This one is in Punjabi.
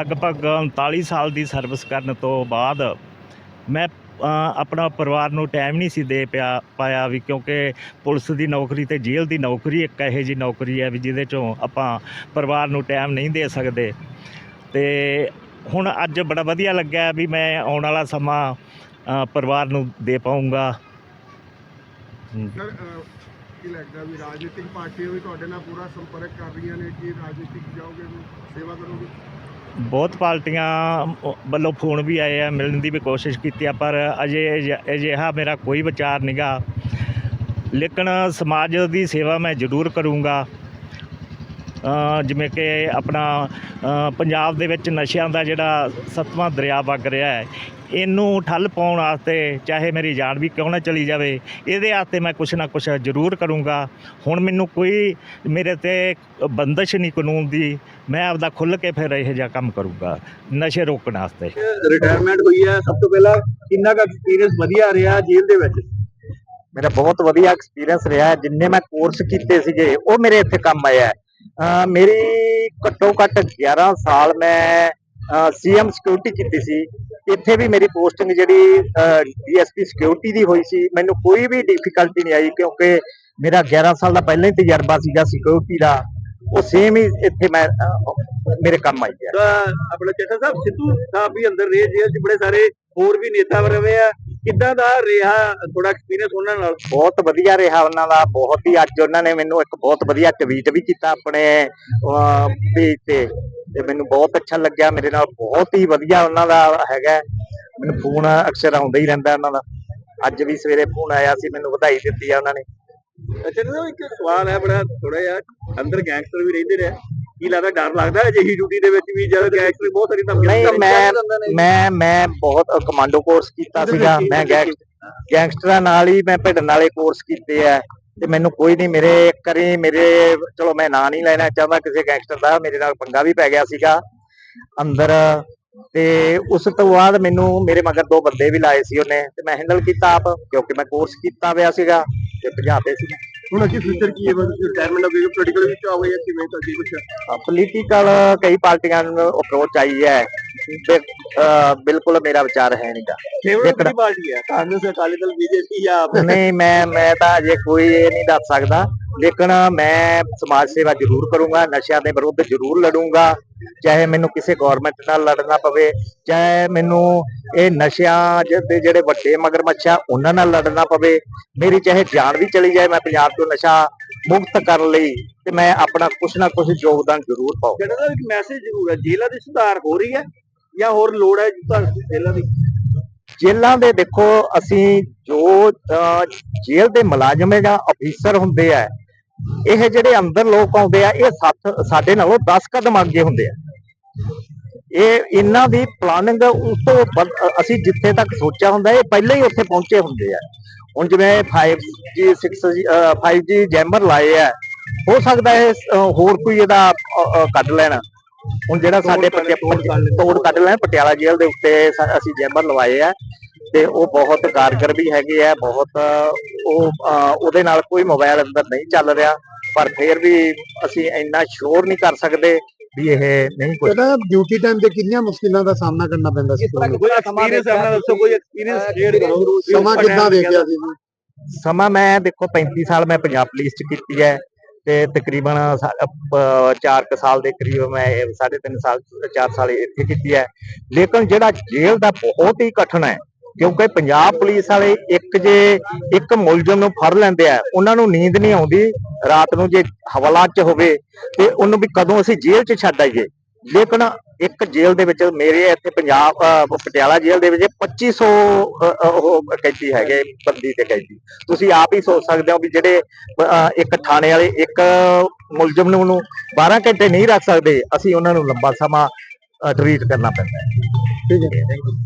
ਲਗਭਗ 39 ਸਾਲ ਦੀ ਸਰਵਿਸ ਕਰਨ ਤੋਂ ਬਾਅਦ ਮੈਂ ਆਪਣਾ ਪਰਿਵਾਰ ਨੂੰ ਟਾਈਮ ਨਹੀਂ ਸੀ ਦੇ ਪਿਆ, ਪਾਇਆ ਵੀ ਕਿਉਂਕਿ ਪੁਲਿਸ ਦੀ ਨੌਕਰੀ ਤੇ ਜੇਲ੍ਹ ਦੀ ਨੌਕਰੀ ਇੱਕ ਇਹੋ ਜੀ ਨੌਕਰੀ ਹੈ ਵੀ ਜਿਹਦੇ ਚੋਂ ਆਪਾਂ ਪਰਿਵਾਰ ਨੂੰ ਟਾਈਮ ਨਹੀਂ ਦੇ ਸਕਦੇ। ਤੇ ਹੁਣ ਅੱਜ ਬੜਾ ਵਧੀਆ ਲੱਗਿਆ ਵੀ ਮੈਂ ਆਉਣ ਵਾਲਾ ਸਮਾਂ ਪਰਿਵਾਰ ਨੂੰ ਦੇ ਪਾਉਂਗਾ ਕੀ ਲੱਗਦਾ ਵੀ ਰਾਜਨੀਤਿਕ ਪਾਰਟੀਆਂ ਵੀ ਤੁਹਾਡੇ ਨਾਲ ਪੂਰਾ ਸੰਪਰਕ ਕਰ ਰਹੀਆਂ ਨੇ, ਕਿ ਰਾਜਨੀਤਿਕ ਜਾਓਗੇ, ਸੇਵਾ ਕਰੋਗੇ? ਬਹੁਤ ਪਾਰਟੀਆਂ ਵੱਲੋਂ ਫੋਨ ਵੀ ਆਏ ਆ, ਮਿਲਣ ਦੀ ਵੀ ਕੋਸ਼ਿਸ਼ ਕੀਤੀ ਆ, ਪਰ ਅਜੇ ਅਜਿ- ਅਜਿਹਾ ਮੇਰਾ ਕੋਈ ਵਿਚਾਰ ਨਹੀਂਗਾ ਲੇਕਿਨ ਸਮਾਜ ਦੀ ਸੇਵਾ ਮੈਂ ਜ਼ਰੂਰ ਕਰੂੰਗਾ। ਜਿਵੇਂ ਕਿ ਆਪਣਾ ਪੰਜਾਬ ਦੇ ਵਿੱਚ ਨਸ਼ਿਆਂ ਦਾ ਜਿਹੜਾ ਸੱਤਵਾਂ ਦਰਿਆ ਵਗ ਰਿਹਾ ਹੈ ਇਹਨੂੰ ਠੱਲ ਪਾਉਣ ਵਾਸਤੇ ਚਾਹੇ ਮੇਰੀ ਜਾਨ ਵੀ ਕਿਉਂ ਨਾ ਚਲੀ ਜਾਵੇ ਇਹਦੇ ਵਾਸਤੇ ਮੈਂ ਕੁਛ ਨਾ ਕੁਛ ਜ਼ਰੂਰ ਕਰੂੰਗਾ। ਹੁਣ ਮੈਨੂੰ ਕੋਈ ਮੇਰੇ ਤੇ ਬੰਦਸ਼ ਨਹੀਂ ਕਾਨੂੰਨ ਦੀ ਮੈਂ ਆਪਦਾ ਖੁੱਲ੍ਹ ਕੇ ਫਿਰ ਇਹੋ ਜਿਹਾ ਕੰਮ ਕਰੂੰਗਾ ਨਸ਼ੇ ਰੋਕਣ ਵਾਸਤੇ। ਰਿਟਾਇਰਮੈਂਟ ਹੋਈ ਹੈ। ਸਭ ਤੋਂ ਪਹਿਲਾਂ ਕਿੰਨਾ ਕੁ ਐਕਸਪੀਰੀਅੰਸ ਵਧੀਆ ਰਿਹਾ ਜੇਲ੍ਹ ਦੇ ਵਿੱਚ? ਮੇਰਾ ਬਹੁਤ ਵਧੀਆ ਐਕਸਪੀਰੀਅੰਸ ਰਿਹਾ। ਹੈ। ਜਿੰਨੇ ਮੈਂ ਕੋਰਸ ਕੀਤੇ ਸੀਗੇ ਉਹ ਮੇਰੇ ਇੱਥੇ ਕੰਮ ਆਇਆ ਮੇਰੀ ਘੱਟੋ ਘੱਟ 11 ਸਾਲ ਮੈਂ ਸੀਐਮ ਸਿਕਿਉਰਿਟੀ ਕੀਤੀ ਸੀ। ਇੱਥੇ ਵੀ ਮੇਰੀ ਪੋਸਟਿੰਗ ਜਿਹੜੀ ਡੀਐਸਪੀ ਸਿਕਿਉਰਿਟੀ ਦੀ ਹੋਈ ਸੀ। ਮੈਨੂੰ ਕੋਈ ਵੀ ਡਿਫਿਕਲਟੀ ਨਹੀਂ ਆਈ ਕਿਉਂਕਿ ਮੇਰਾ 11 ਸਾਲ ਦਾ ਪਹਿਲਾਂ ਹੀ ਤਜਰਬਾ ਸੀਗਾ ਸਿਕਿਉਰਿਟੀ ਦਾ। ਉਹ ਸੇਮ ਹੀ ਇੱਥੇ ਮੈਂ ਮੇਰੇ ਕੰਮ ਆਈ ਹੈ ਆਪਣਾ ਚੇਤਾ ਸਾਹਿਬ, ਸਿੱਧੂ ਸਾਹਿਬ ਵੀ ਅੰਦਰ ਰਹੇ, ਜੇਲ੍ਹ 'ਚ ਬੜੇ ਸਾਰੇ ਹੋਰ ਵੀ ਨੇਤਾ ਰਹੇ ਆ। ਕਿੱਦਾਂ ਦਾ ਰਿਹਾ ਥੋੜਾ ਐਕਸਪੀਰੀਅੰਸ ਉਹਨਾਂ ਨਾਲ? ਬਹੁਤ ਵਧੀਆ ਰਿਹਾ ਉਹਨਾਂ ਦਾ ਬਹੁਤ ਹੀ ਅੱਜ ਉਹਨਾਂ ਨੇ ਮੈਨੂੰ ਇੱਕ ਬਹੁਤ ਵਧੀਆ ਟਵੀਟ ਵੀ ਕੀਤਾ ਆਪਣੇ ਪੇਜ ਤੇ ਤੇ ਮੈਨੂੰ ਬਹੁਤ ਅੱਛਾ ਲੱਗਿਆ ਮੇਰੇ ਨਾਲ ਬਹੁਤ ਹੀ ਵਧੀਆ ਉਹਨਾਂ ਦਾ ਹੈਗਾ। ਮੈਨੂੰ ਫੋਨ ਅਕਸਰ ਆਉਂਦਾ ਹੀ ਰਹਿੰਦਾ ਉਹਨਾਂ ਦਾ। ਅੱਜ ਵੀ ਸਵੇਰੇ ਫੋਨ ਆਇਆ ਸੀ ਮੈਨੂੰ ਵਧਾਈ ਦਿੱਤੀ ਆ ਉਹਨਾਂ ਨੇ। ਅੱਛਾ ਨਾ ਇੱਕ ਸਵਾਲ ਹੈ ਬੜਾ ਥੋੜਾ ਜਿਹਾ ਅੰਦਰ ਗੈਂਗਸਟਰ ਵੀ ਰਹਿੰਦੇ ਨੇ। ਕੀ ਲੱਗਦਾ ਡਰ ਲੱਗਦਾ ਹੈ ਅਜਿਹੀ ਡਿਊਟੀ ਦੇ ਵਿੱਚ ਵੀ ਜਦ ਗੈਂਗਸਟਰ ਬਹੁਤ ਸਾਰੀ ਧਮਕੀਆਂ ਨਹੀਂ ਮੈਂ। ਮੈਂ ਮੈਂ ਬਹੁਤ ਕਮਾਂਡੋ ਕੋਰਸ ਕੀਤਾ ਸੀਗਾ। ਮੈਂ ਗੈਂਗ- ਗੈਂਗਸਟਰਾਂ ਨਾਲ ਹੀ ਮੈਂ ਭਿੜਨ ਵਾਲੇ ਕੋਰਸ ਕੀਤੇ ਆ। ਤੇ ਮੈਨੂੰ ਕੋਈ ਨਹੀਂ ਮੇਰੇ ਕਰੀ ਮੇਰੇ ਚਲੋ ਮੈਂ ਨਾਂ ਨਹੀਂ ਲੈਣਾ ਚਾਹੁੰਦਾ ਕਿਸੇ ਗੈਂਗਸਟਰ ਦਾ ਮੇਰੇ ਨਾਲ ਪੰਗਾ ਵੀ ਪੈ ਗਿਆ ਸੀਗਾ ਅੰਦਰ। ਤੇ ਉਸ ਤੋਂ ਬਾਅਦ ਮੈਨੂੰ ਮੇਰੇ ਮਗਰ ਦੋ ਬੰਦੇ ਵੀ ਲਾਏ ਸੀ ਉਹਨੇ। ਤੇ ਮੈਂ ਹੈਂਡਲ ਕੀਤਾ ਆਪ ਕਿਉਂਕਿ ਮੈਂ ਕੋਰਸ ਕੀਤਾ ਹੋਇਆ ਸੀਗਾ ਤੇ ਭਜਾਤੇ ਸੀ ਹੁਣ ਅੱਗੇ ਫਿਊਚਰ ਕੀ ਹੈ? ਬਸ ਰਿਟਾਇਰਮੈਂਟ ਹੋ ਗਈ ਪੋਲੀਟੀਕਲ ਵਿੱਚ ਆਓਗੇ ਜਾਂ ਕਿਵੇਂ ਤੁਹਾਡੀ ਕੁਛ ਪੋਲੀਟੀਕਲ ਕਈ ਪਾਰਟੀਆਂ ਨੂੰ ਅਪਰੋਚ ਆਈ ਹੈ। ਬਿਲਕੁਲ ਮੇਰਾ ਵਿਚਾਰ ਹੈ ਨਹੀਂਗਾ ਫੇਵਰਟ ਕਿਹੜੀ ਪਾਰਟੀ ਹੈ? ਕਾਂਗਰਸ ਅਕਾਲੀ ਦਲ ਬੀਜੇਪੀ ਜਾਂ ਆਪ? ਨਹੀਂ ਮੈਂ ਮੈਂ ਤਾਂ ਅਜੇ ਕੋਈ ਇਹ ਨਹੀਂ ਦੱਸ ਸਕਦਾ। ਲੇਕਿਨ ਮੈਂ ਸਮਾਜ ਸੇਵਾ ਜ਼ਰੂਰ ਕਰੂੰਗਾ ਨਸ਼ਿਆਂ ਦੇ ਵਿਰੁੱਧ ਜ਼ਰੂਰ ਲੜੂੰਗਾ। ਚਾਹੇ ਮੈਨੂੰ ਕਿਸੇ ਗਵਰਨਮੈਂਟ ਨਾਲ ਲੜਨਾ ਪਵੇ ਚਾਹੇ ਮੈਨੂੰ ਇਹ ਨਸ਼ਿਆਂ ਦੇ ਜਿਹੜੇ ਵੱਡੇ ਮਗਰਮੱਛ ਆ ਉਹਨਾਂ ਨਾਲ ਲੜਨਾ ਪਵੇ। ਮੇਰੀ ਚਾਹੇ ਜਾਨ ਵੀ ਚਲੀ ਜਾਏ ਮੈਂ ਪੰਜਾਬ ਤੋਂ ਨਸ਼ਾ ਮੁਕਤ ਕਰਨ ਲਈ ਤੇ ਮੈਂ ਆਪਣਾ ਕੁਛ ਨਾ ਕੁਛ ਯੋਗਦਾਨ ਜ਼ਰੂਰ ਪਾਉਂ ਜਿਹੜਾ ਦਾ ਇੱਕ ਮੈਸੇਜ ਜ਼ਰੂਰ ਹੈ ਜੇਲ੍ਹਾਂ ਦੀ ਸੁਧਾਰ ਹੋ ਰਹੀ ਹੈ ਜਾਂ ਹੋਰ ਲੋੜ ਹੈ ਜੇਲ੍ਹਾਂ ਦੀ? ਜੇਲ੍ਹਾਂ ਦੇ ਦੇਖੋ ਅਸੀਂ ਜੋ ਜੇਲ੍ਹ ਦੇ ਮੁਲਾਜ਼ਮ ਜਾਂ ਅਫੀਸਰ ਹੁੰਦੇ ਆ ਇਹ ਜਿਹੜੇ ਅੰਦਰ ਲੋਕ ਆਉਂਦੇ ਆ ਇਹ ਸੱਤ ਸਾਡੇ ਨਾਲੋਂ 10 ਕਦਮ ਅੱਗੇ ਹੁੰਦੇ ਆ। ਇਹ ਇਹਨਾਂ ਦੀ ਪਲਾਨਿੰਗ ਉਸ ਤੋਂ ਅਸੀਂ ਜਿੱਥੇ ਤੱਕ ਸੋਚਿਆ ਹੁੰਦਾ ਇਹ ਪਹਿਲਾਂ ਹੀ ਉੱਥੇ ਪਹੁੰਚੇ ਹੁੰਦੇ ਆ। ਹੁਣ ਜਿਵੇਂ 5G 6G 5G ਜੈਮਰ ਲਾਏ ਆ ਹੋ ਸਕਦਾ ਹੈ ਹੋਰ ਕੋਈ ਇਹਦਾ ਕੱਢ ਲੈਣ। ਹੁਣ ਜਿਹੜਾ ਸਾਡੇ ਪਟਿਆ- ਤੋੜ ਕੱਢ ਲੈਣ ਪਟਿਆਲਾ ਜੇਲ੍ਹ ਦੇ ਉੱਤੇ ਅਸੀਂ ਜੈਮਰ ਲਵਾਏ ਆ ਤੇ ਉਹ ਬਹੁਤ ਕਾਰਗਰ ਵੀ ਹੈਗੇ ਆ ਬਹੁਤ ਉਹ ਉਹਦੇ ਨਾਲ ਕੋਈ ਮੋਬਾਈਲ ਅੰਦਰ ਨਹੀਂ ਚੱਲ ਰਿਹਾ ਪਰ ਫਿਰ ਵੀ ਅਸੀਂ ਇੰਨਾ ਸ਼ੋਰ ਨਹੀਂ ਕਰ ਸਕਦੇ ਵੀ ਇਹ ਨਹੀਂ ਕੁਝ ਕਹਿੰਦਾ ਡਿਊਟੀ ਟਾਈਮ ਤੇ ਕਿੰਨੀਆਂ ਮੁਸ਼ਕਿਲਾਂ ਦਾ ਸਾਹਮਣਾ ਕਰਨਾ ਪੈਂਦਾ ਸੀ ਤੁਹਾਨੂੰ? ਕੋਈ ਐਕਸਪੀਰੀਅੰਸ ਆਪਣਾ ਦੱਸੋ ਕੋਈ ਐਕਸਪੀਰੀਅੰਸ ਸ਼ੇਅਰ ਕਰੋ ਸਮਾਂ ਕਿੱਦਾਂ ਦੇਖਿਆ ਸੀ ਜੀ? ਸਮਾਂ ਮੈਂ ਦੇਖੋ 35 ਸਾਲ ਮੈਂ ਪੰਜਾਬ ਪੁਲਿਸ ਚ ਕੀਤੀ ਹੈ ਤੇ ਤਕਰੀਬਨ 4 ਕੁ ਸਾਲ ਦੇ ਕਰੀਬ ਮੈਂ 3.5 ਸਾਲ 4 ਸਾਲ ਇੱਥੇ ਕੀਤੀ ਹੈ ਲੇਕਿਨ ਜਿਹੜਾ ਜੇਲ੍ਹ ਦਾ ਬਹੁਤ ਹੀ ਕਠਿਨ ਹੈ ਕਿਉਂਕਿ ਪੰਜਾਬ ਪੁਲਿਸ ਵਾਲੇ ਇੱਕ ਜੇ ਇੱਕ ਮੁਲਜ਼ਮ ਨੂੰ ਫੜ ਲੈਂਦੇ ਆ ਉਹਨਾਂ ਨੂੰ ਨੀਂਦ ਨਹੀਂ ਆਉਂਦੀ ਰਾਤ ਨੂੰ ਜੇ ਹਵਾਲਾ ਚ ਹੋਵੇ ਤੇ ਉਹਨੂੰ ਵੀ ਕਦੋਂ ਅਸੀਂ ਜੇਲ੍ਹ ਚ ਛੱਡ ਆਈਏ? ਲੇਕਿਨ ਇੱਕ ਜੇਲ੍ਹ ਦੇ ਵਿੱਚ ਮੇਰੇ ਇੱਥੇ ਪੰਜਾਬ ਪਟਿਆਲਾ ਜੇਲ੍ਹ ਦੇ ਵਿੱਚ 2500 ਅਹ, ਉਹ ਕੈਦੀ ਹੈਗੇ ਬੰਦੀ ਤੇ ਕੈਦੀ। ਤੁਸੀਂ ਆਪ ਹੀ ਸੋਚ ਸਕਦੇ ਹੋ ਵੀ ਜਿਹੜੇ ਇੱਕ ਥਾਣੇ ਵਾਲੇ ਇੱਕ ਮੁਲਜ਼ਮ ਨੂੰ ਨੂੰ 12 ਘੰਟੇ ਨਹੀਂ ਰੱਖ ਸਕਦੇ ਅਸੀਂ ਉਹਨਾਂ ਨੂੰ ਲੰਬਾ ਸਮਾਂ ਟਰੀਟ ਕਰਨਾ ਪੈਂਦਾ ਹੈ। ਠੀਕ ਹੈ